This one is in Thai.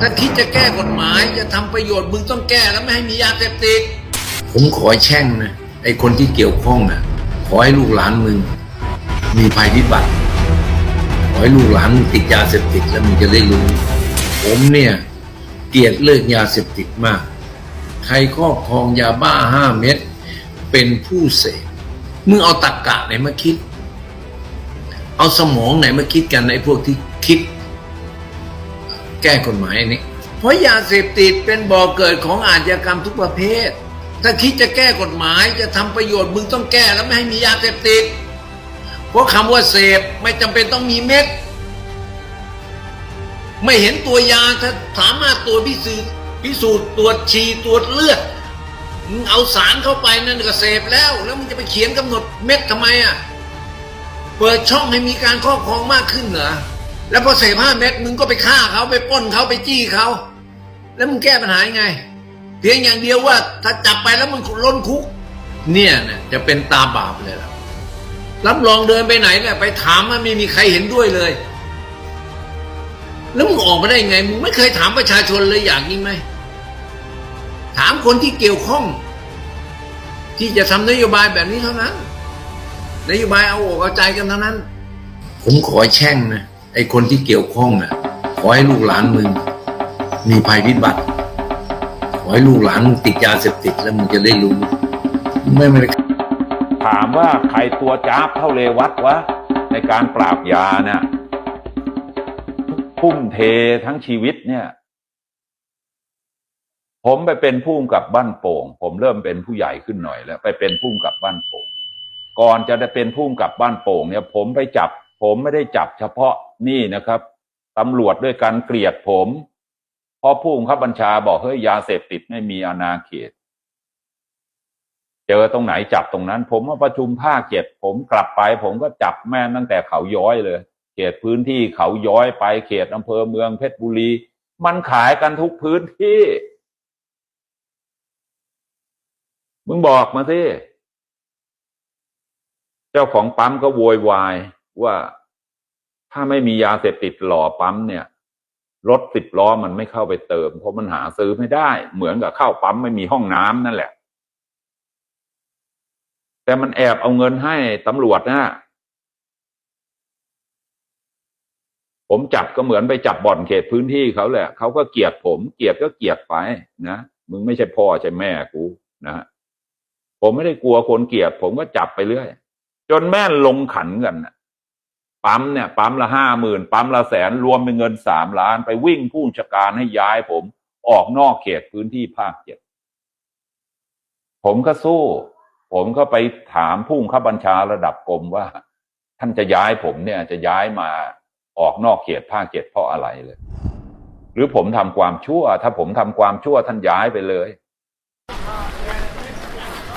ถ้าคิดจะแก้กฎหมายจะทำประโยชน์มึงต้องแก้แล้วไม่ให้มียาเสพติด ผมขอแช่งนะไอ้คนที่เกี่ยวข้องนะขอให้ลูกหลานมึง มีภัยพิบัติ ขอให้ลูกหลานมึงติดยาเสพติดแล้วมึงจะได้รู้ ผมเนี่ยเกลียดเลิกยาเสพติดมาก ใครครอบครองยาบ้าห้าเม็ดเป็นผู้เสพมึงเอาตักกะไหนมาคิด เอาสมองไหนมาคิดกันในพวกที่คิด แก้กฎหมายอันนี้ เพราะยาเสพติดเป็นบ่อเกิดของอาชญากรรมทุกประเภท ถ้าคิดจะแก้กฎหมายจะทำประโยชน์มึงต้องแก้แล้วไม่ให้มียาเสพติด เพราะคำว่าเสพไม่จำเป็นต้องมีเม็ด ไม่เห็นตัวยาถ้าสามารถตัวพิสูจน์พิสูจน์ตรวจฉี่ตรวจเลือดมึงเอาสารเข้าไปนั่นก็เสพแล้ว แล้วมึงจะไปเขียนกำหนดเม็ดทำไมอะเปิดช่องให้มีการครอบครองมากขึ้นเหรอ แล้วพอเสพห้าเม็ดมึงก็ไปฆ่าเขาไปป้นเขาไปจี้เขา แล้วมึงแก้ปัญหายังไง เพียงอย่างเดียวว่า ถ้าจับไปแล้วมึงล้นคุก เนี่ยนะจะเป็นตาบาปเลยล่ะรับรองเดินไปไหนเนี่ยไปถามมันไม่มีใครเห็นด้วยเลย แล้วมึงออกมาได้ยังไง มึงไม่เคยถามประชาชนเลยอย่างนี้ไหมถามคนที่เกี่ยวข้อง ที่จะทำนโยบายแบบนี้เท่านั้น นโยบายเอาอกเอาใจกันเท่านั้น ผมขอแช่งนะ ไอ้คนที่เกี่ยวข้องน่ะขอให้ลูกหลานมึง มีภัยพิบัติขอให้ลูกหลานมึงติดยาเสพติดแล้วมึงจะได้รู้ไม่ไม่ได้ถามว่าใครตัวจ้าบเท่าเลวัตวะ ในการปราบยาเนี่ยทุ่มเททั้งชีวิตเนี่ย ผมไปเป็นผู้กำกับบ้านโป่ง ผมเริ่มเป็นผู้ใหญ่ขึ้นหน่อยแล้ว ไปเป็นผู้กำกับบ้านโป่ง ก่อนจะได้เป็นผู้กับบ้านโป่งเนี่ย ผมไปจับ ผมไม่ได้จับเฉพาะ นี่นะครับตำรวจด้วยกันเกลียดผมเพราะผู้บังคับบัญชาบอกเฮ้ยยาเสพติดไม่มีอาณาเขต เจอตรงไหนจับตรงนั้น ผมมาประชุมภาคเจ็ดผมกลับไป ผมก็จับแม่ตั้งแต่เขาย้อยเลย เขตพื้นที่เขาย้อยไปเขตอำเภอเมืองเพชรบุรี มันขายกันทุกพื้นที่ มึงบอกมาสิ เจ้าของปั๊มก็โวยวายว่า ถ้าไม่มียาเสพติดหล่อปั๊มเนี่ยรถสิบล้อมันไม่เข้าไปเติม เพราะมันหาซื้อไม่ได้ เหมือนกับเข้าปั๊มไม่มีห้องน้ำนั่นแหละ แต่มันแอบเอาเงินให้ตำรวจนะผมจับก็เหมือนไปจับบ่อนเขตพื้นที่เขาแหละเขาก็เกลียดผม เกลียดก็เกลียดไปนะมึงไม่ใช่พ่อใช่แม่กูนะผมไม่ได้กลัวคนเกลียด ผมก็จับไปเรื่อย จนแม่ลงขันกันนะ ปั๊มเนี่ยปั๊มละห้าหมื่นปั๊มละแสนรวมเป็นเงินสามล้าน ไปวิ่งผู้จัดการให้ย้ายผมออกนอกเขตพื้นที่ภาคเจ็ดผมก็สู้ ผมก็ไปถามผู้บังคับบัญชาระดับกรมว่า ท่านจะย้ายผมเนี่ยจะย้ายมาออกนอกเขตภาคเจ็ดเพราะอะไรเลย หรือผมทำความชั่ว ถ้าผมทำความชั่วท่านย้ายไปเลย